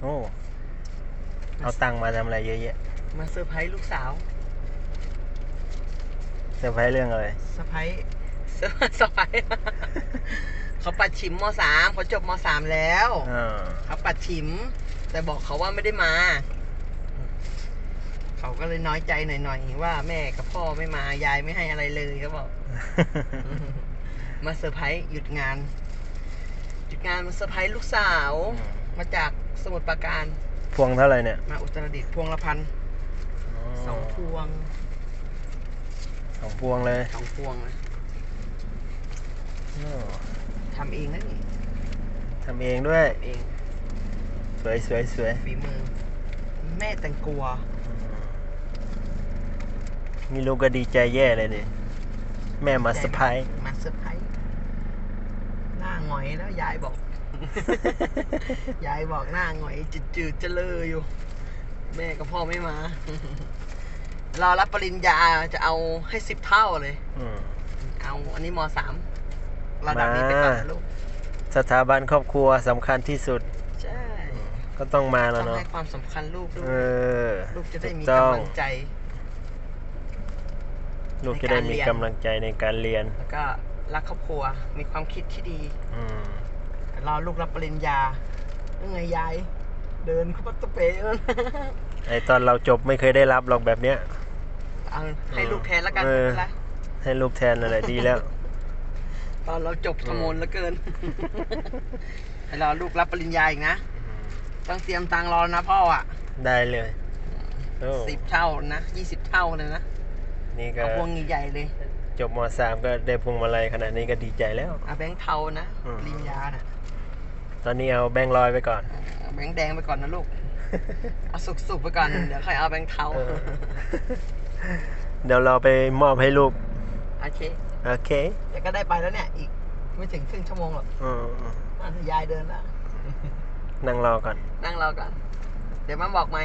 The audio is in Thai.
โอ้ เอาตังค์มาทำอะไรเยอะแยะมาเซอร์ไพรส์ลูกสาวเซอร์ไพรส์เรื่องอะไร เซอร์ไพรส์เซอร์เซอร์ไพรส์ เขาปัดฉิมมสามเขาจบมสามแล้วอ่า เขาปัดฉิม แต่บอกเขาว่าไม่ได้มา เขาก็เลยน้อยใจหน่อยๆว่าแม่กับพ่อไม่มายายไม่ให้อะไรเลยเขาบอก มาเซอร์ไพรส์หยุดงาน หยุดงานมาเซอร์ไพรส์ลูกสาว มาจาก สมุทรปราการ พวงเท่าไหร่เนี่ยมาอุตรดิตถ์พวงละพันสองพวงสองพวงเลยสองพวงเลยโอ้ทำเองนะนี่ทำเองด้วยทำเอง สวยสวยสวยฝีมือ แม่แตงกัวมีลูกก็ดีใจแย่เลยดิแม่มาเซอร์ไพรส์มาเซอร์ไพรส์ หน้าหงอยแล้วยายบอก ยายบอกหน้าหงอยจืดๆจะเลออยู่ แม่กับพ่อไม่มารอรับปริญญาจะเอาให้สิบเท่าเลย อืม เอาอันนี้มสามระดับนี้ไปก่อนนะลูก สถาบันครอบครัวสำคัญที่สุด ใช่ก็ต้องมาต้แล้วองเนาะให้ความสำคัญลูกด้วเอยอลูกจะได้มีถูต้องกำลังใจ ลูกจะได้มีในการเรียนกำลังใจในการเรียน แล้วก็ รักครอบครัว มีความคิดที่ดีอืมรอลูกรับปริญญายังไงยาย เดินเข้าปัตตะเปแล้วนะไอตอนเราจบไม่เคยได้รับหรอกแบบเนี้ย เอาให้ลูกแทนแล้วกันเอไม่อเป็นไรให้ลูกแทนอะไรดีแล้ว ตอนเราจบขโมนเหลือเกิน ให้รอลูกรับปริญญาอีกนะ ต้องเตรียมตังค์รอนะพ่ออะได้เลยโอ้สิบเท่านะยี่สิบเท่าเลยนะนี่ก็เอาพวงใหญ่ๆเลย จบมสามก็ได้พวงมาลัยขนาดนี้ก็ดีใจแล้ว เอาแบงค์เทานะอืม ปริญญาน่ะตอนนี้เอาแบงค์ลอยไปก่อน เอาแบงค์แดงไปก่อนนะลูก เอาสุกๆไปก่อน เดี๋ยวค่อยเอาแบงค์เทาเออ เดี๋ยวเราไปมอบให้ลูก โอเคโอเคเดี๋ยวก็ได้ไปแล้วเนี่ย อีกไม่ถึงครึ่งชั่วโมงหรอกอืมอะยายเดินละนั่งรอก่อน นั่งรอก่อน เดี๋ยวมาบอกไหม